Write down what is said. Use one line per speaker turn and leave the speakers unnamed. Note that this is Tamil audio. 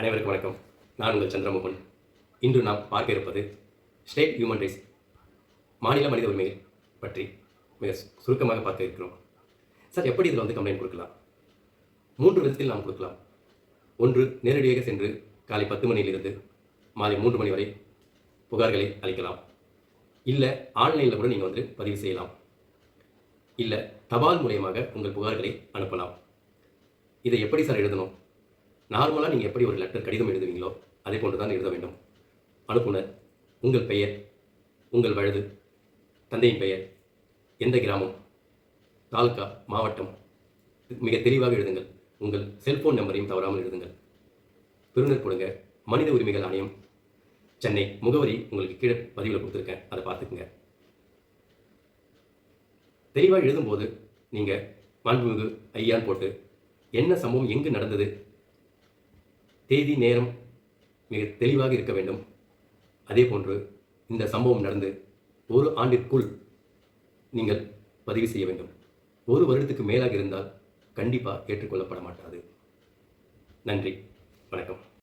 அனைவருக்கும் வணக்கம். நான் உங்கள் சந்திரமோகன். இன்று நாம் பார்க்க இருப்பது ஸ்டேட் ஹியூமன் ரைட்ஸ் மாநில மனித உரிமைகள் பற்றி மிக சு- சுருக்கமாக பார்க்க இருக்கிறோம். சார் எப்படி இதில் வந்து கம்ப்ளைண்ட் கொடுக்கலாம்? மூன்று விதத்தில் நாம் கொடுக்கலாம். ஒன்று நேரடியாக சென்று காலை பத்து மணியிலிருந்து மாலை மூன்று மணி வரை புகார்களை அளிக்கலாம். இல்லை ஆன்லைனில் கூட நீங்கள் வந்து பதிவு செய்யலாம். இல்லை தபால் மூலியமாக உங்கள் புகார்களை அனுப்பலாம். இதை எப்படி சார் எழுதணும்? நார்மலாக நீங்கள் எப்படி ஒரு லெட்டர் கடிதம் எழுதுவீங்களோ அதே போன்று தான் எழுத வேண்டும். அனுப்புனர் உங்கள் பெயர் உங்கள் வயது தந்தையின் பெயர் எந்த கிராமம் தாலுக்கா மாவட்டம் மிக தெளிவாக எழுதுங்கள். உங்கள் செல்போன் நம்பரையும் தவறாமல் எழுதுங்கள். பெறுநர் கொடுங்க மனித உரிமைகள் ஆணையம் சென்னை முகவரி உங்களுக்கு கீழே பதிவில் கொடுத்துருக்கேன். அதை பார்த்துக்குங்க. தெளிவாக எழுதும்போது நீங்கள் மாண்புமிகு ஐயான்னு போட்டு என்ன சம்பவம் எங்கு நடந்தது தேதி நேரம் மிக தெளிவாக இருக்க வேண்டும். அதே போன்று இந்த சம்பவம் நடந்து ஒரு ஆண்டிற்குள் நீங்கள் பதிவு செய்ய வேண்டும். ஒரு வருடத்துக்கு மேலாக இருந்தால் கண்டிப்பாக ஏற்றுக்கொள்ளப்பட மாட்டாது. நன்றி. வணக்கம்.